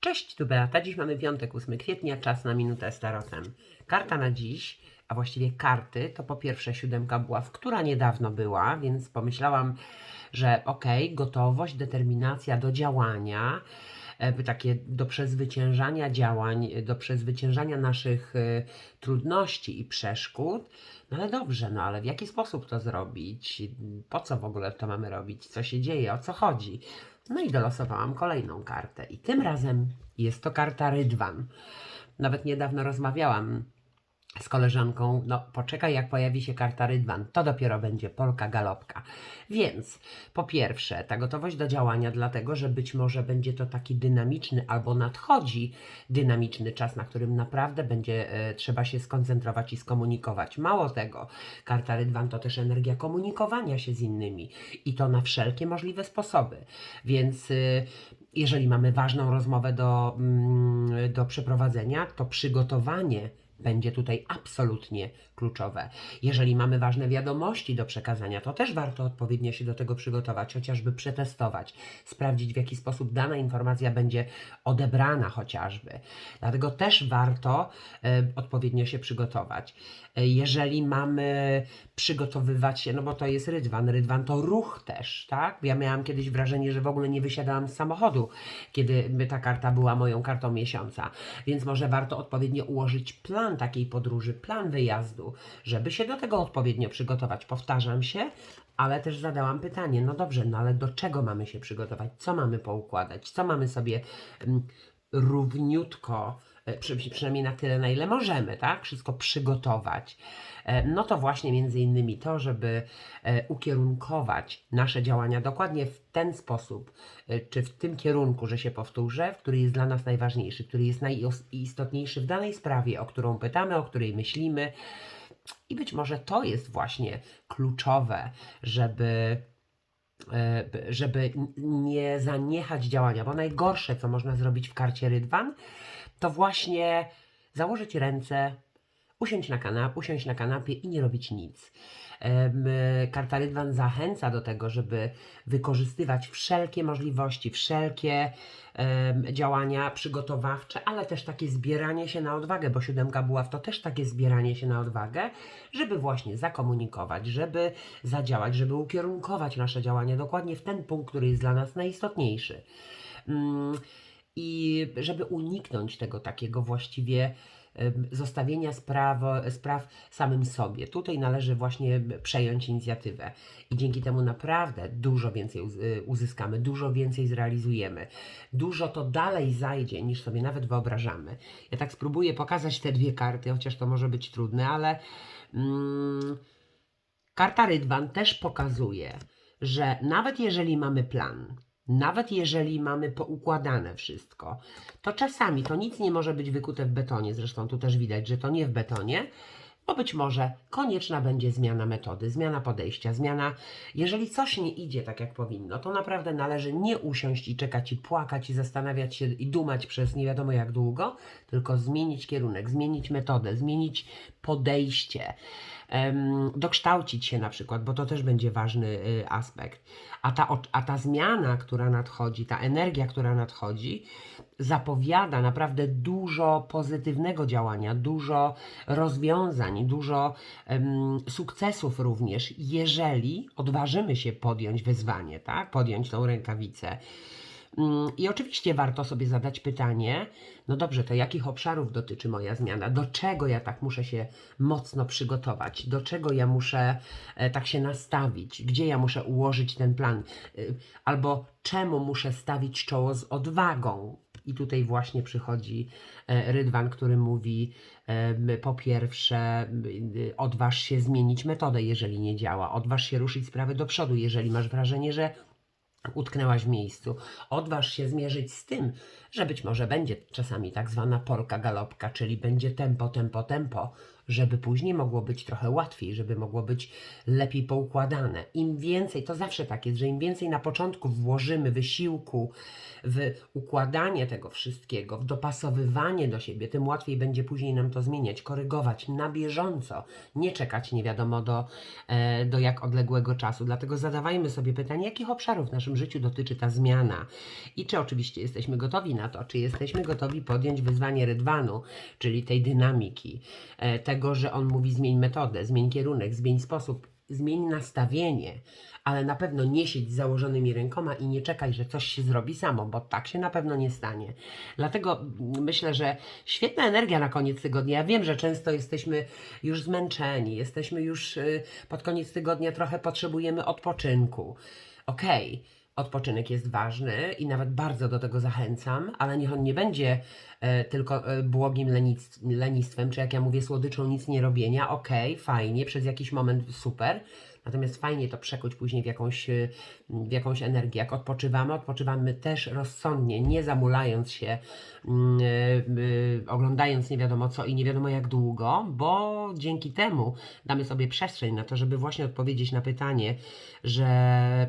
Cześć, tu Beata. Dziś mamy piątek, 8 kwietnia, czas na minutę z tarotem. Karta na dziś, a właściwie karty, to po pierwsze siódemka buław, która niedawno była, więc pomyślałam, że okej, gotowość, determinacja do działania, e, takie do przezwyciężania działań, do przezwyciężania naszych e, trudności i przeszkód. No ale dobrze, no ale w jaki sposób to zrobić? Po co w ogóle to mamy robić? Co się dzieje? O co chodzi? No i dolosowałam kolejną kartę. I tym razem jest to karta Rydwan. Nawet niedawno rozmawiałam z koleżanką, no poczekaj jak pojawi się karta Rydwan, to dopiero będzie Polka Galopka. Więc po pierwsze ta gotowość do działania, dlatego że być może będzie to taki dynamiczny albo nadchodzi dynamiczny czas, na którym naprawdę będzie e, trzeba się skoncentrować i skomunikować. Mało tego, karta Rydwan to też energia komunikowania się z innymi i to na wszelkie możliwe sposoby. Więc y, jeżeli mamy ważną rozmowę do, mm, do przeprowadzenia, to przygotowanie będzie tutaj absolutnie kluczowe. Jeżeli mamy ważne wiadomości do przekazania, to też warto odpowiednio się do tego przygotować, chociażby przetestować, sprawdzić w jaki sposób dana informacja będzie odebrana chociażby. Dlatego też warto e, odpowiednio się przygotować. E, jeżeli mamy przygotowywać się, no bo to jest rydwan, rydwan to ruch też, tak? Ja miałam kiedyś wrażenie, że w ogóle nie wysiadałam z samochodu, kiedy ta karta była moją kartą miesiąca, więc może warto odpowiednio ułożyć plan takiej podróży, plan wyjazdu, żeby się do tego odpowiednio przygotować. Powtarzam się, ale też zadałam pytanie, no dobrze, no ale do czego mamy się przygotować? Co mamy poukładać? Co mamy sobie mm, równiutko, przynajmniej na tyle, na ile możemy, tak? Wszystko przygotować. E, No to właśnie między innymi to, żeby e, ukierunkować nasze działania dokładnie w ten sposób, e, czy w tym kierunku, że się powtórzę, który jest dla nas najważniejszy, który jest najistotniejszy w danej sprawie, o którą pytamy, o której myślimy. I być może to jest właśnie kluczowe, żeby e, żeby nie zaniechać działania, bo najgorsze, co można zrobić w karcie Rydwan, to właśnie założyć ręce, usiąść na, kanap- usiąść na kanapie i nie robić nic. Karta Rydwan zachęca do tego, żeby wykorzystywać wszelkie możliwości, wszelkie działania przygotowawcze, ale też takie zbieranie się na odwagę, bo siódemka buław to też takie zbieranie się na odwagę, żeby właśnie zakomunikować, żeby zadziałać, żeby ukierunkować nasze działania dokładnie w ten punkt, który jest dla nas najistotniejszy. I żeby uniknąć tego takiego właściwie zostawienia spraw, spraw samym sobie. Tutaj należy właśnie przejąć inicjatywę i dzięki temu naprawdę dużo więcej y, uzyskamy, dużo więcej zrealizujemy. Dużo to dalej zajdzie niż sobie nawet wyobrażamy. Ja tak spróbuję pokazać te dwie karty, chociaż to może być trudne, ale mm, karta Rydwan też pokazuje, że nawet jeżeli mamy plan, nawet jeżeli mamy poukładane wszystko, to czasami to nic nie może być wykute w betonie. Zresztą tu też widać, że to nie w betonie, bo być może konieczna będzie zmiana metody, zmiana podejścia, zmiana. Jeżeli coś nie idzie tak, jak powinno, to naprawdę należy nie usiąść i czekać i płakać i zastanawiać się i dumać przez nie wiadomo jak długo, tylko zmienić kierunek, zmienić metodę, zmienić podejście, dokształcić się na przykład, bo to też będzie ważny y, aspekt. A ta, a ta zmiana, która nadchodzi, ta energia, która nadchodzi, zapowiada naprawdę dużo pozytywnego działania, dużo rozwiązań, dużo em, sukcesów również, jeżeli odważymy się podjąć wyzwanie, tak? Podjąć tą rękawicę. Mm, I oczywiście warto sobie zadać pytanie, no dobrze, to jakich obszarów dotyczy moja zmiana? Do czego ja tak muszę się mocno przygotować? Do czego ja muszę e, tak się nastawić? Gdzie ja muszę ułożyć ten plan? Y, Albo czemu muszę stawić czoło z odwagą? I tutaj właśnie przychodzi e, Rydwan, który mówi, po pierwsze, y, odważ się zmienić metodę, jeżeli nie działa, odważ się ruszyć sprawy do przodu, jeżeli masz wrażenie, że utknęłaś w miejscu. Odważ się zmierzyć z tym, że być może będzie czasami tak zwana polka galopka, czyli będzie tempo, tempo, tempo, żeby później mogło być trochę łatwiej, żeby mogło być lepiej poukładane. Im więcej, to zawsze tak jest, że im więcej na początku włożymy wysiłku w układanie tego wszystkiego, w dopasowywanie do siebie, tym łatwiej będzie później nam to zmieniać, korygować na bieżąco, nie czekać nie wiadomo do, e, do jak odległego czasu. Dlatego zadawajmy sobie pytanie, jakich obszarów w naszym życiu dotyczy ta zmiana i czy oczywiście jesteśmy gotowi na to, czy jesteśmy gotowi podjąć wyzwanie rydwanu, czyli tej dynamiki, e, tego, że on mówi zmień metodę, zmień kierunek, zmień sposób, zmień nastawienie, ale na pewno nie siedź z założonymi rękoma i nie czekaj, że coś się zrobi samo, bo tak się na pewno nie stanie. Dlatego myślę, że świetna energia na koniec tygodnia. Ja wiem, że często jesteśmy już zmęczeni, jesteśmy już y, pod koniec tygodnia trochę potrzebujemy odpoczynku. Okej. Odpoczynek jest ważny i nawet bardzo do tego zachęcam, ale niech on nie będzie e, tylko e, błogim lenic, lenistwem, czy jak ja mówię, słodyczą nic nie robienia. Okej, fajnie, przez jakiś moment super, natomiast fajnie to przekuć później w jakąś, e, w jakąś energię. Jak odpoczywamy, odpoczywamy też rozsądnie, nie zamulając się, e, e, oglądając nie wiadomo co i nie wiadomo jak długo, bo dzięki temu damy sobie przestrzeń na to, żeby właśnie odpowiedzieć na pytanie, że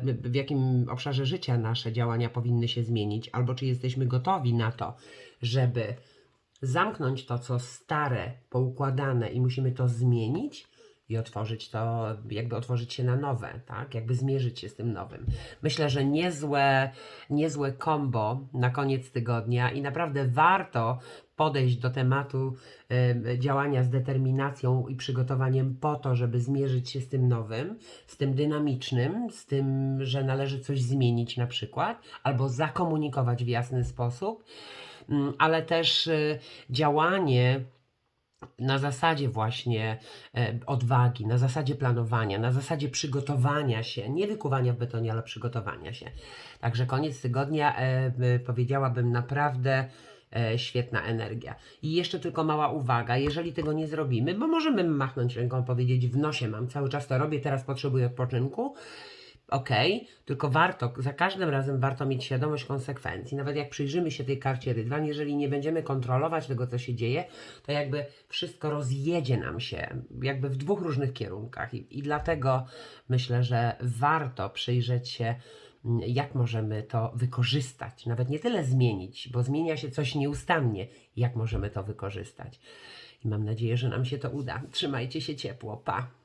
w jakim obszarze życia nasze działania powinny się zmienić, albo czy jesteśmy gotowi na to, żeby zamknąć to, co stare, poukładane i musimy to zmienić i otworzyć to, jakby otworzyć się na nowe, tak? Jakby zmierzyć się z tym nowym. Myślę, że niezłe, niezłe kombo na koniec tygodnia i naprawdę warto podejść do tematu y, działania z determinacją i przygotowaniem po to, żeby zmierzyć się z tym nowym, z tym dynamicznym, z tym, że należy coś zmienić na przykład, albo zakomunikować w jasny sposób, Mm, ale też y, działanie na zasadzie właśnie e, odwagi, na zasadzie planowania, na zasadzie przygotowania się, nie wykuwania w betonie, ale przygotowania się. Także koniec tygodnia e, y, powiedziałabym naprawdę e, świetna energia. I jeszcze tylko mała uwaga, jeżeli tego nie zrobimy, bo możemy machnąć ręką, powiedzieć w nosie mam, cały czas to robię, teraz potrzebuję odpoczynku, Okej, tylko warto, za każdym razem warto mieć świadomość konsekwencji. Nawet jak przyjrzymy się tej karcie rydwan, jeżeli nie będziemy kontrolować tego, co się dzieje, to jakby wszystko rozjedzie nam się, jakby w dwóch różnych kierunkach. I, i dlatego myślę, że warto przyjrzeć się, mm, jak możemy to wykorzystać. Nawet nie tyle zmienić, bo zmienia się coś nieustannie, jak możemy to wykorzystać. I mam nadzieję, że nam się to uda. Trzymajcie się ciepło. Pa!